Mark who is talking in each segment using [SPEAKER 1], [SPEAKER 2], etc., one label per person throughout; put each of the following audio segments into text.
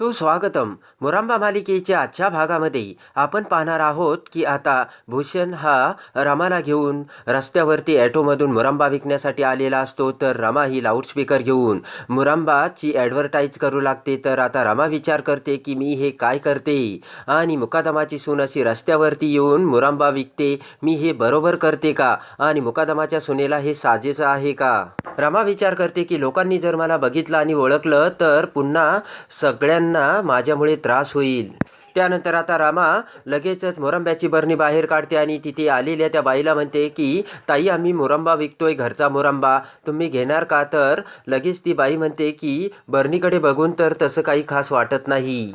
[SPEAKER 1] सुस्वागतम. मुरांबा मालिकेच्या आजच्या भागामध्ये आपण पाहणार आहोत की आता भूषण हा रमाला घेऊन रस्त्यावरती ॲटोमधून मुरांबा विकण्यासाठी आलेला असतो तर रमा ही लाऊडस्पीकर घेऊन मुरांबाची ॲडव्हर्टाईज करू लागते तर आता रमा विचार करते की मी हे काय करते? आणि मुकादमाची सून अशी रस्त्यावरती येऊन मुरांबा विकते मी हे बरोबर करते का? आणि मुकादमाच्या सुनेला हे साजेचं आहे का? रमा विचार करते की लोकांनी जर मला बघितलं आणि ओळखलं तर पुन्हा सगळ्यांना माझ्यामुळे त्रास होईल. त्यानंतर आता रामा लगेचच मोरंब्याची बरणी बाहेर काढते आणि तिथे आलेल्या त्या बाईला म्हणते की ताई आम्ही मोरंबा विकतोय घरचा मोरंबा. तुम्ही घेणार का? तर लगेच ती बाई म्हणते की बरणीकडे बघून तर तसं काही खास वाटत नाही.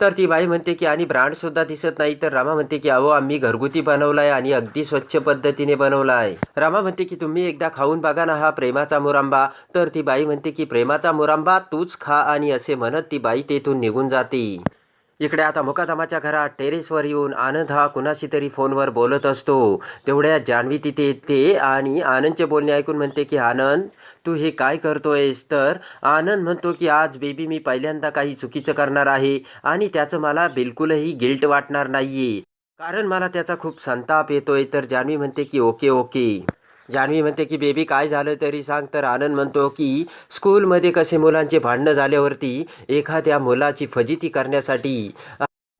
[SPEAKER 1] तर ती बाई म्हणते की आणि ब्रँडसुद्धा दिसत नाही. तर रामा म्हणते की अहो आम्ही घरगुती बनवलाय आणि अगदी स्वच्छ पद्धतीने बनवला आहे रामा म्हणते की तुम्ही एकदा खाऊन बघा ना हा प्रेमाचा मुरांबा. तर ती बाई म्हणते की प्रेमाचा मुरांबा तूच खा आणि असे म्हणत ती बाई तेथून निघून जाते. इकडे आता मुकादमाच्या घरात टेरेसवर येऊन आनंद हा कुणाशी तरी फोनवर बोलत असतो. तेवढ्या जान्हवी तिथे येते आणि आनंदचे बोलणे ऐकून म्हणते की आनंद तू हे काय करतोयस? तर आनंद म्हणतो की आज बेबी मी पहिल्यांदा काही चुकीचं करणार आहे आणि त्याचं मला बिलकुलही गिल्ट वाटणार नाहीये. कारण मला त्याचा खूप संताप येतोय. तर जान्हवी म्हणते की ओके ओके. जान्हवी म्हणते की बेबी काय झालं तरी सांग. तर आनंद म्हणतो की स्कूलमध्ये कसे मुलांचे भांडणं झाल्यावरती एखाद्या मुलाची फजिती करण्यासाठी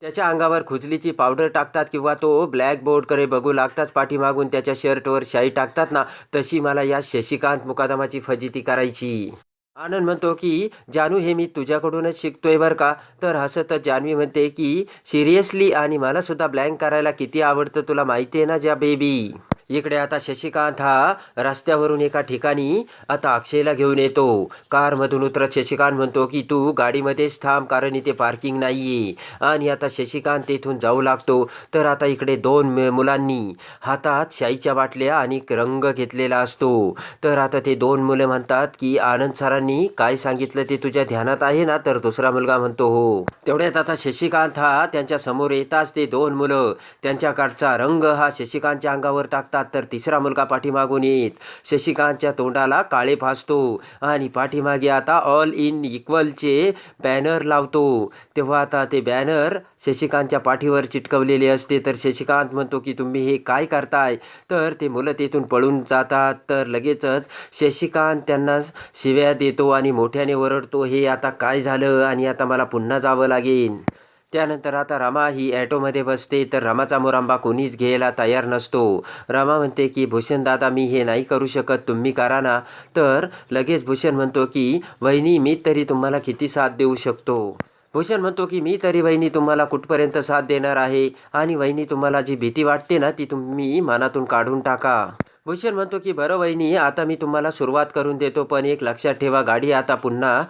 [SPEAKER 1] त्याच्या अंगावर खुजलीची पावडर टाकतात किंवा तो ब्लॅकबोर्डकडे बघू लागतात पाठीमागून त्याच्या शर्टवर शाई टाकतात ना तशी मला या शशिकांत मुकादमाची फजिती करायची. आनंद म्हणतो की जानू हे मी तुझ्याकडूनच शिकतोय बरं का? तर हसतच जान्हवी म्हणते की सिरियसली? आणि मलासुद्धा ब्लँक करायला किती आवडतं तुला माहिती आहे ना ज्या बेबी? इकडे आता शशिकांत हा रस्त्यावरून एका ठिकाणी आता अक्षयला घेऊन येतो. कारमधून उतरत शशिकांत म्हणतो की तू गाडीमध्येच थांब कारण इथे पार्किंग नाहीये. आणि आता शशिकांत तेथून जाऊ लागतो. तर आता इकडे दोन मुलांनी हातात शाईच्या बाटल्या आणि रंग घेतलेला असतो. तर आता ते दोन मुलं म्हणतात की आनंद सरांनी काय सांगितलं ते तुझ्या ध्यानात आहे ना? तर दुसरा मुलगा म्हणतो हो. तेवढ्यात आता शशिकांत हा त्यांच्यासमोर येताच ते दोन मुलं त्यांच्याकडचा रंग हा शशिकांतच्या अंगावर टाकतात. तर तिसरा मुलगा पाठीमागून येत शशिकांतच्या तोंडाला काळे फासतो आणि पाठीमागे आता ऑल इन इक्वलचे बॅनर लावतो. तेव्हा आता ते बॅनर शशिकांतच्या पाठीवर चिटकवलेले असते. तर शशिकांत म्हणतो की तुम्ही हे काय करताय? तर ते मुलं तेथून पळून जातात. तर लगेचच शशिकांत त्यांना शिव्या देतो आणि मोठ्याने ओरडतो हे आता काय झालं? आणि आता मला पुन्हा जावं लागेल. त्यानंतर आता रमा ही ॲटोमध्ये बसते तर रमाचा मुरांबा कोणीच घ्यायला तयार नसतो. रमा म्हणते की भूषण दादा मी हे नाही करू शकत तुम्ही करा ना. तर लगेच भूषण म्हणतो की वहिनी मी तरी तुम्हाला किती साथ देऊ शकतो? भूषण म्हणतो की मी तरी वहिनी तुम्हाला कुठपर्यंत साथ देणार आहे? आणि वहिनी तुम्हाला जी भीती वाटते ना ती तुम्ही मनातून काढून टाका. भूषण म्हणतो की बरं वहिनी आता मी तुम्हाला सुरुवात करून देतो पण एक लक्षात ठेवा गाडी आता पुन्हा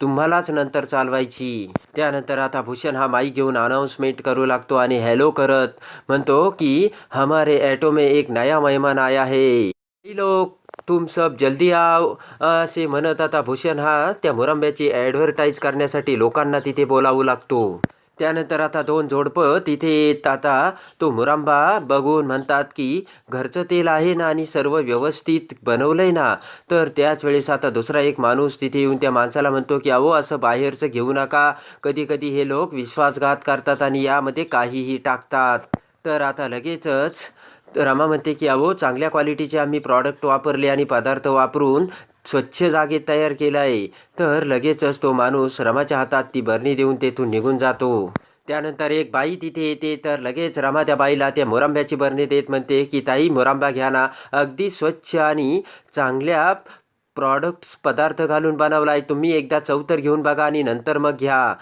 [SPEAKER 1] तुम्हालाच नंतर चालवायची. त्यानंतर आता भूषण हा माईक घेऊन अनाऊन्समेंट करू लागतो आणि हॅलो करत म्हणतो की हमारे ॲटो में एक नया मेहमान आया है. लोक तुम सब जल्दी आओ. असे म्हणत आता भूषण हा त्या मुरंब्याची ॲडव्हर्टाईज करण्यासाठी लोकांना तिथे बोलावू लागतो. त्यानंतर आता दोन जोडपं तिथे येत आता तो मुरांबा बघून म्हणतात की घरचं तेल आहे ना आणि सर्व व्यवस्थित बनवलंय ना तर त्याच वेळेस आता दुसरा एक माणूस तिथे येऊन त्या माणसाला म्हणतो की अहो असं बाहेरचं घेऊ नका. कधी कधी हे लोक विश्वासघात करतात आणि यामध्ये काहीही टाकतात. तर आता लगेचच रमा म्हणते की अहो चांगल्या क्वालिटीचे आम्ही प्रॉडक्ट वापरले आणि पदार्थ वापरून स्वच्छ जागेत तयार केला आहे तर लगेचच तो माणूस. रमाच्या हातात ती बरणी देऊन तेथून निघून जातो. त्यानंतर एक बाई तिथे येते. तर लगेच रमा त्या बाईला त्या मोरांब्याची बरणी देत म्हणते की ताई मोरांबा घ्या ना. अगदी स्वच्छ आणि चांगल्या प्रॉडक्ट्स पदार्थ घालून बनवला आहे तुम्ही एकदा चव तर घेऊन बघा आणि नंतर मग घ्या.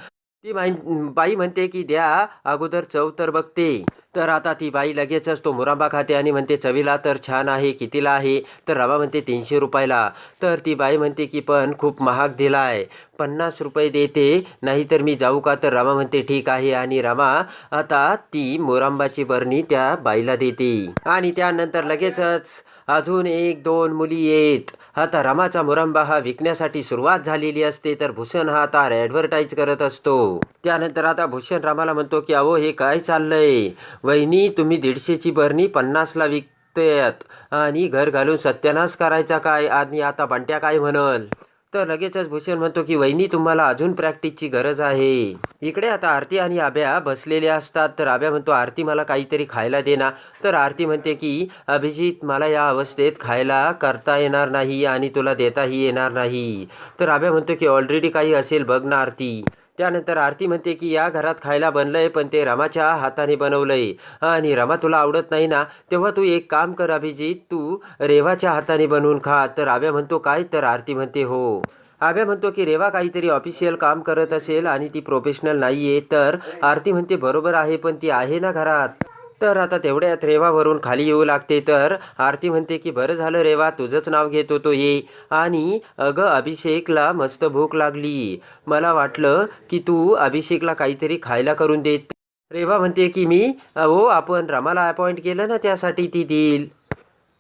[SPEAKER 1] ती माई बाई म्हणते की द्या. अगोदर चव तर बघते. तर आता ती बाई लगेचच तो मुरांबा खाते आणि म्हणते चवीला तर छान आहे कितीला आहे? तर रमा म्हणते तीनशे रुपयाला. तर ती बाई म्हणते की पण खूप महाग दिला आहे पन्नास रुपये देते नाहीतर मी जाऊ का? तर रमा म्हणते ठीक आहे. आणि रमा आता ती मोरांबाची बरणी त्या बाईला देते. आणि त्यानंतर लगेचच अजून एक दोन मुली येत. आता रमाचा मोरांबा हा विकण्यासाठी सुरुवात झालेली असते तर भूषण हा आता ॲडव्हर्टाईज करत असतो. त्यानंतर आता भूषण रामाला म्हणतो की अहो हे काय चाललंय? वहिनी तुम्ही दीडशेची बरणी पन्नासला विकतेत आणि घर घालून सत्यानाश करायचा काय? आणि आता बंट्या काय म्हणल? तर लगेचच भूषण म्हणतो की वहिनी तुम्हाला अजून प्रॅक्टिसची गरज आहे. इकडे आता आरती आणि आब्या बसलेल्या असतात. तर आब्या म्हणतो आरती मला काहीतरी खायला दे ना. तर आरती म्हणते की अभिजित मला या अवस्थेत खायला करता येणार नाही आणि तुला देताही येणार नाही. तर आब्या म्हणतो की ऑलरेडी काही असेल बघ ना आरती. त्यानंतर आरती म्हणते की या घरात खायला बनलंय पण ते रमाच्या हाताने बनवलंय. आणि रमा तुला आवडत नाही ना तेव्हा तू एक काम कर अभिजित तू रेवाच्या हाताने बनवून खा. तर आव्या म्हणतो काय? तर आरती म्हणते हो. आव्या म्हणतो की रेवा काहीतरी ऑफिशियल काम करत असेल आणि ती प्रोफेशनल नाही आहे तर आरती म्हणते बरोबर आहे पण ती आहे ना घरात. तर आता तेवढ्यात रेवावरून खाली येऊ लागते तर आरती म्हणते की बरं झालं रेवा तुझंच नाव घेत होतो ये. आणि अगं अभिषेकला मस्त भूक लागली. मला वाटलं की तू अभिषेकला काहीतरी खायला करून देत रेवा म्हणते की मी? हो आपण रमाला अपॉइंट केलं ना त्यासाठी ती देईल.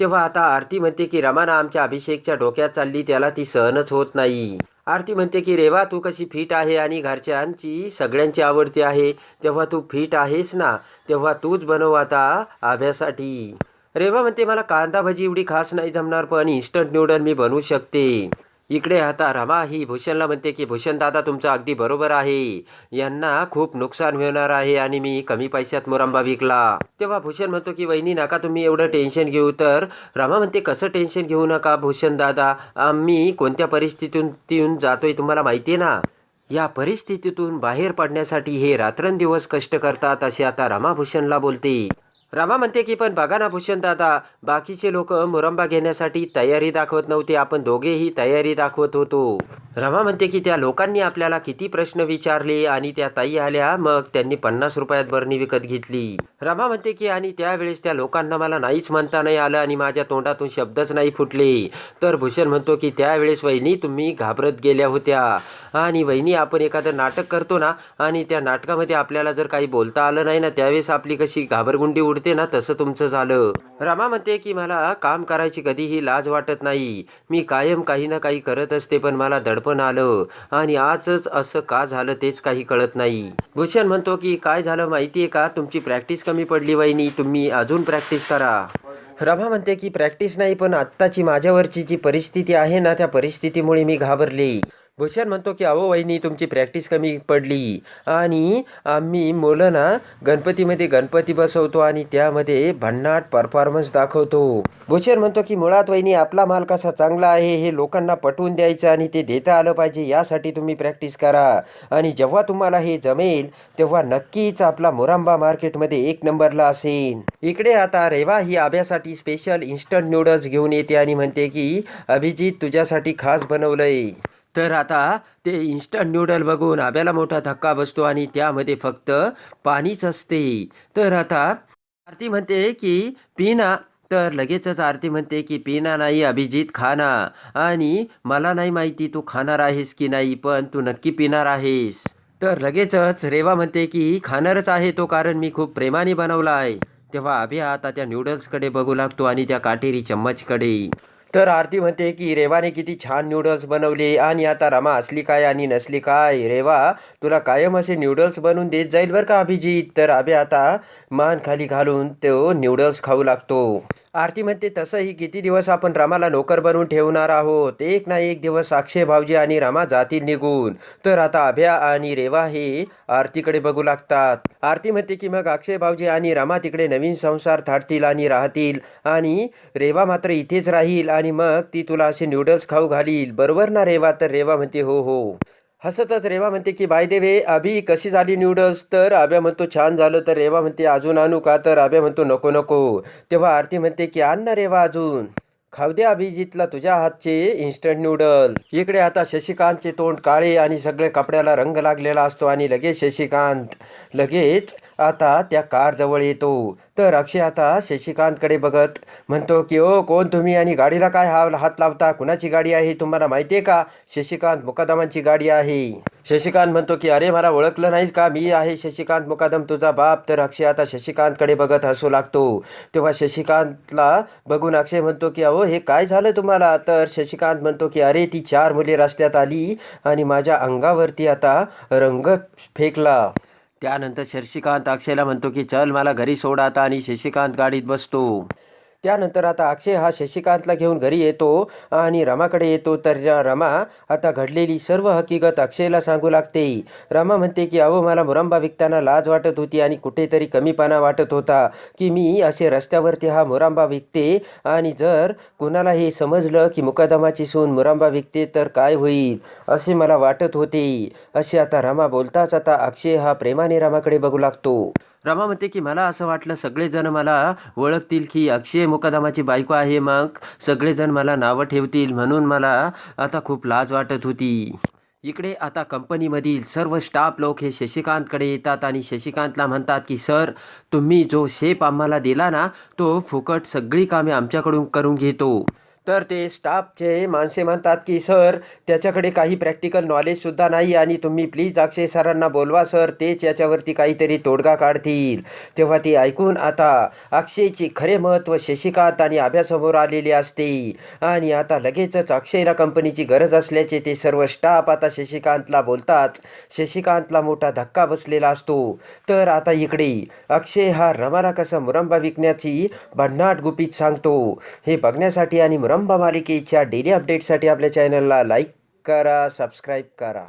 [SPEAKER 1] तेव्हा आता आरती म्हणते की रमाना आमच्या अभिषेकच्या डोक्यात चालली त्याला ती सहनच होत नाही. आरती म्हणते की रेवा तू कशी फिट आहे आणि घरच्यांची सगळ्यांची आवडती आहे तेव्हा तू फिट आहेस ना? तेव्हा तूच बनव आता आभ्यासाठी रेवा म्हणते मला कांदा भजी एवढी खास नाही जमणार पण इन्स्टंट नूडल मी बनवू शकते. इकडे आता रमा ही भूषणला म्हणते की भूषण दादा तुमचं अगदी बरोबर आहे. यांना खूप नुकसान होणार आहे आणि मी कमी पैशात मुरंबा विकला. तेव्हा भूषण म्हणतो की वहिनी नका तुम्ही एवढं टेन्शन घेऊ. तर रमा म्हणते कसं टेन्शन घेऊ नका भूषण दादा? आम्ही कोणत्या परिस्थितीतून येऊन जातोय तुम्हाला माहिती आहे ना? या परिस्थितीतून बाहेर पडण्यासाठी हे रात्रंदिवस कष्ट करतात असे आता रमाभूषणला बोलते. रामा म्हणते की पण बघा ना भूषण दादा बाकीचे लोक मुरंबा घेण्यासाठी तयारी दाखवत नव्हते. आपण दोघेही तयारी दाखवत होतो. रमा म्हणते की त्या लोकांनी आपल्याला किती प्रश्न विचारले आणि त्या ताई आल्या मग त्यांनी पन्नास रुपयात बरणी विकत घेतली. रमा म्हणते की आणि त्यावेळेस त्या लोकांना मला नाहीच म्हणता नाही आलं आणि माझ्या तोंडातून शब्दच नाही फुटले. तर भूषण म्हणतो की त्यावेळेस वहिनी तुम्ही घाबरत गेल्या होत्या. आणि वहिनी आपण एखादं नाटक करतो ना आणि त्या नाटकामध्ये आपल्याला जर काही बोलता आलं नाही ना त्यावेळेस आपली कशी घाबरगुंडी उडते ना तसं तुमचं झालं. रमा म्हणते की मला काम करायची कधीही लाज वाटत नाही. मी कायम काही ना काही करत असते पण मला दडपण आलं. आणि आजच असं का झालं तेच काही कळत नाही. भूषण म्हणतो की काय झालं माहितीये का? तुमची प्रॅक्टिस कमी पडली वहिनी. तुम्ही अजून प्रॅक्टिस करा. रमा म्हणते की प्रॅक्टिस नाही पण आत्ताची माझ्यावरची जी परिस्थिती आहे ना त्या परिस्थितीमुळे मी घाबरली. भूषण म्हणतो की अहो वहिनी तुमची प्रॅक्टिस कमी पडली. आणि आम्ही मुलं ना गणपतीमध्ये गणपती बसवतो आणि त्यामध्ये भन्नाट परफॉर्मन्स दाखवतो. भूषण म्हणतो की मुळात वहिनी आपला माल कसा चांगला आहे हे लोकांना पटवून द्यायचं आणि ते देता आलं पाहिजे यासाठी तुम्ही प्रॅक्टिस करा. आणि जेव्हा तुम्हाला हे जमेल तेव्हा नक्कीच आपला मोरांबा मार्केटमध्ये एक नंबरला असेल. इकडे आता रेवा ही आभ्यासाठी स्पेशल इन्स्टंट नूडल्स घेऊन येते आणि म्हणते की अभिजित तुझ्यासाठी खास बनवलंय. तर आता ते इन्स्टंट नूडल बघून आब्याला मोठा धक्का बसतो आणि त्यामध्ये फक्त पाणीच असते. तर आता आरती म्हणते की पिना. तर लगेचच आरती म्हणते की पिना नाही अभिजित खाना. आणि मला नाही माहिती तू खाणार आहेस की नाही पण तू नक्की पिणार आहेस. तर लगेचच रेवा म्हणते की खाणारच आहे तो कारण मी खूप प्रेमाने बनवला आहे. तेव्हा अभि आता त्या नूडल्सकडे बघू लागतो आणि त्या काटेरी चम्मचकडे. तर आरती म्हणते की रेवाने किती छान नूडल्स बनवले आणि आता रमा असली काय आणि नसली काय? रेवा तुला कायम असे नूडल्स बनवून देत जाईल बरं का अभिजित? तर अभि आता मान खाली घालून तो नूडल्स खाऊ लागतो. आरती म्हणते तसंही किती दिवस आपण रामाला नोकर बनवून ठेवणार आहोत? एक ना एक दिवस साक्षे भाऊजी आणि रामा जातील निघून. तर आता अभ्या आणि रेवा हे आरतीकडे बघू लागतात. आरती म्हणते की मग अक्षय भाऊजी आणि रामा तिकडे नवीन संसार थाटतील आणि राहतील. आणि रेवा मात्र इथेच राहील. आणि मग ती तुला असे नूडल्स खाऊ घालील. बरोबर ना रेवा? तर रेवा म्हणते हो हो. हसतच रेवा म्हणते की बाय हे अभि कशी झाली नूडल्स तर आभ्या म्हणतो छान झालं. तर रेवा म्हणते अजून आणू का? तर आभ्या म्हणतो नको नको. तेव्हा आरती म्हणते की आण ना रेवा अजून. खाऊ दे अभिजितला तुझ्या हातचे इन्स्टंट नूडल इकडे आता शशिकांतचे तोंड काळे आणि सगळे कपड्याला रंग लागलेला असतो आणि लगेच शशिकांत. लगेच आता त्या कारजवळ येतो. तर अक्षय आता शशिकांतकडे बघत म्हणतो की ओ कोण तुम्ही आणि गाडीला काय हा हात लावता? कुणाची गाडी आहे? तुम्हाला माहिती आहे का? शशिकांत मुकादमांची गाडी आहे. शशिकांत म्हणतो की अरे मला ओळखलं नाहीस का? मी आहे शशिकांत मुकादम. तुझा बाप तर अक्षय. आता शशिकांतकडे बघत हसू लागतो. तेव्हा शशिकांतला बघून अक्षय म्हणतो की अहो हे काय झालं तुम्हाला? तर शशिकांत म्हणतो की अरे ती चार मुले रस्त्यात आली आणि माझ्या अंगावरती आता रंग फेकला. त्यानंतर शशिकांत अक्षयला म्हणतो की चल मला घरी सोड आता. आणि शशिकांत गाडीत बसतो. त्यानंतर आता अक्षय हा शशिकांतला घेऊन घरी येतो आणि रमाकडे येतो. तर रमा आता घडलेली सर्व हकीकत अक्षयला सांगू लागते. रमा म्हणते की अहो मला मुरंबा विकताना लाज वाटत होती आणि कुठेतरी कमीपणा वाटत होता की मी असे रस्त्यावरती हा मुरांबा विकते आणि जर कुणाला हे समजलं की मुकादमाची सून मुरांबा विकते तर काय होईल? असे मला वाटत होते. असे आता रमा बोलताच आता अक्षय हा प्रेमाने रमाकडे बघू लागतो. रमा म्हणते की मला असं वाटलं सगळेजण मला ओळखतील की अक्षय मुकदमाची बायको आहे मग सगळेजण मला नावं ठेवतील म्हणून मला आता खूप लाज वाटत होती. इकडे आता कंपनीमधील सर्व स्टाफ लोक हे शशिकांतकडे येतात आणि शशिकांतला म्हणतात की सर तुम्ही जो शेप आम्हाला दिला ना तो फुकट सगळी कामे आमच्याकडून करून घेतो. तर ते स्टाफचे माणसे म्हणतात की सर त्याच्याकडे काही प्रॅक्टिकल नॉलेजसुद्धा नाही आणि तुम्ही प्लीज अक्षय सरांना बोलवा सर तेच याच्यावरती काहीतरी तोडगा काढतील. तेव्हा ते ऐकून आता अक्षयचे खरे महत्त्व शशिकांत आणि आभ्यासमोर आलेले असते. आणि आता लगेचच अक्षयला कंपनीची गरज असल्याचे ते सर्व स्टाफ आता शशिकांतला बोलताच शशिकांतला मोठा धक्का बसलेला असतो. तर आता इकडे अक्षय हा रमाला कसा मुरंबा विकण्याची भन्नाट गुपित सांगतो. हे बघण्यासाठी आणि रंभा मालिकेच्या डेली अपडेटसाठी आपल्या चॅनलला लाईक करा सबस्क्राईब करा.